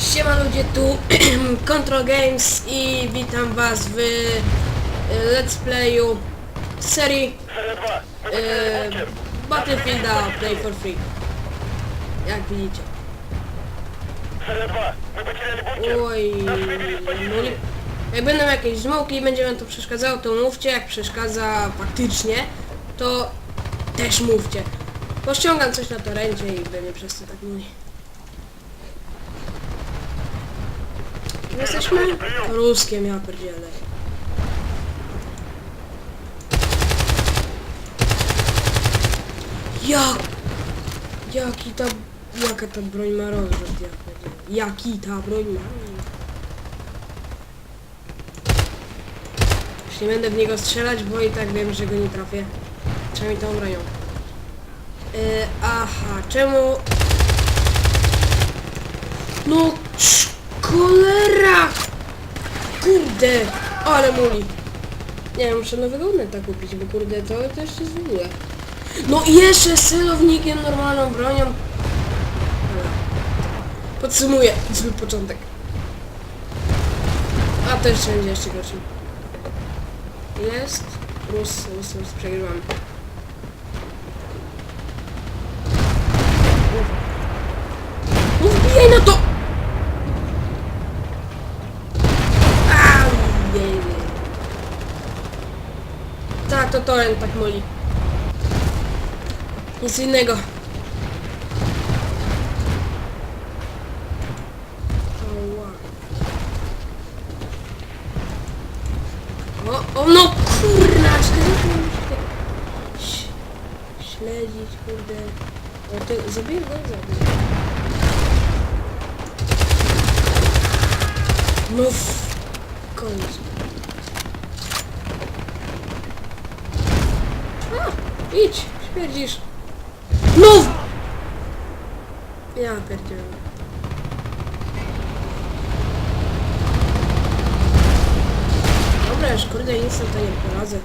Siema ludzie, tu Control Games i witam was w y, Let's Playu serii y, Battlefielda Play for Free. Jak widzicie. Oj, no jak będą jakieś zmołki i będzie wam to przeszkadzało, to mówcie, jak przeszkadza faktycznie, to też mówcie. Pościągam coś na torencie i będzie przez to tak mówi. Kim Jesteśmy ruskiem, ja pierdzielę. Jak? Jaki ta... Jaka ta broń ma rozrzut, ja pierdzielę. Jaki ta broń ma? Już nie będę w niego strzelać, bo i tak wiem, że go nie trafię. Przynajmniej tą bronią. Yy, aha, czemu... No, cholera! Kurde, ale muli. Nie muszę nowego uneta kupić, bo kurde, to też jest w ogóle. No i jeszcze z celownikiem, normalną bronią. Podsumuję, zły początek. A jeszcze będzie jeszcze gorszy. Jest. Rus, rus, rus, przegrywamy. No wbijaj na to! To torrent tak moli. Nic innego. O, o no kurna, cztery Śledzić, kurde. O, ty, zabiję go? Zabiję. No w końcu. A, idź, śmierdzisz. No! Ja pierdzielę. Dobra, już kurde, nic na to nie poradzę.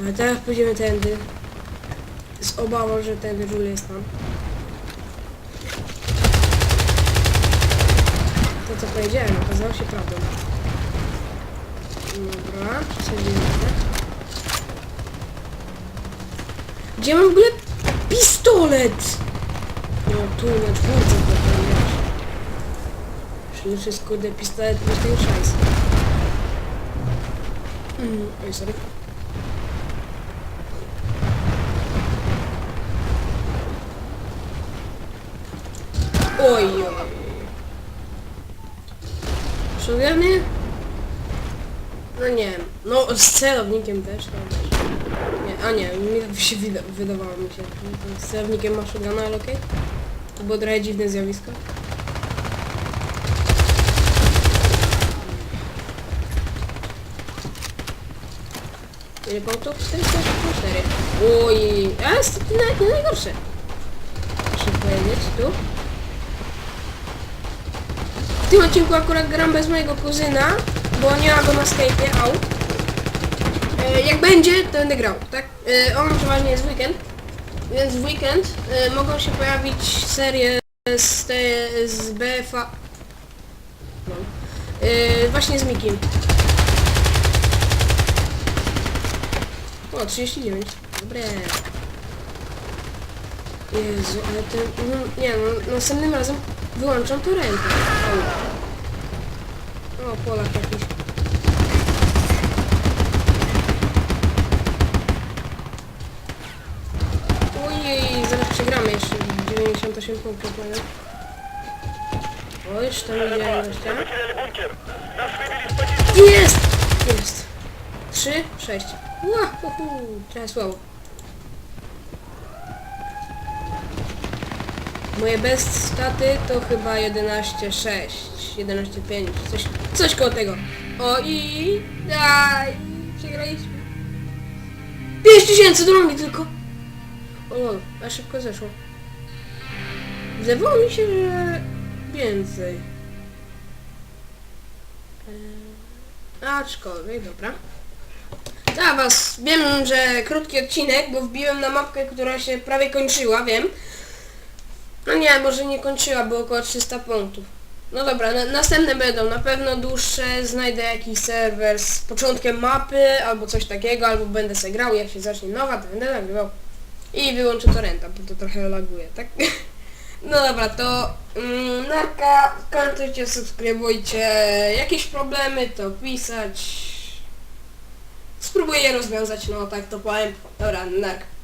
Ale teraz pójdziemy tędy. Z obawą, że ten żul jest tam. To co powiedziałem, okazało się prawdą. Dobra, przesadzimy. Gdzie mam w ogóle pistolet? No tu na czwórce to wiesz. Już jest kurde pistolet niż ten szans. Mm, oj, sorry. Oj, oj. Shotguny? No nie. No z celownikiem też tam. Nie, a nie, mi tak się wyda wydawało mi się. że Z celownikiem ma shotguna, ale okej. To było trochę dziwne zjawisko. Ile punktów? 464. Oj, a jest to nawet nie najgorsze. Muszę powiedzieć, tu. W tym odcinku akurat gram bez mojego kuzyna, bo nie ma go na Skype'ie, au. E, jak będzie, to będę grał, tak? E, on przeważnie jest w weekend, więc w weekend e, mogą się pojawić serie z, te, z BFA... No. Właśnie z Mikim. O, 39. Dobre. Jezu, ale ten... No, nie no, następnym razem wyłączam to rękę. O, Polak jakiś. 98 punktów mają. O, już tam idzie gościa. Jest! Jest. 3, 6. Łahuhu, słabo. Moje best staty to chyba 11,6, 11,5, coś, coś koło tego. O i... Daj, przegraliśmy. 5000 do tylko. O, lol, a szybko zeszło. Wydawało mi się, że więcej. Eee, aczkolwiek, dobra. Dla was, wiem, że krótki odcinek, bo wbiłem na mapkę, która się prawie kończyła, wiem. No nie, może nie kończyła, było około 300 punktów. No dobra, na, następne będą na pewno dłuższe, znajdę jakiś serwer z początkiem mapy, albo coś takiego, albo będę se grał, jak się zacznie nowa, to będę nagrywał. I wyłączę torrenta, bo to trochę laguje, tak? No dobra, to mm, narka, komentujcie, subskrybujcie, jakieś problemy to pisać. Spróbuję je rozwiązać, no tak to powiem. Dobra, narka.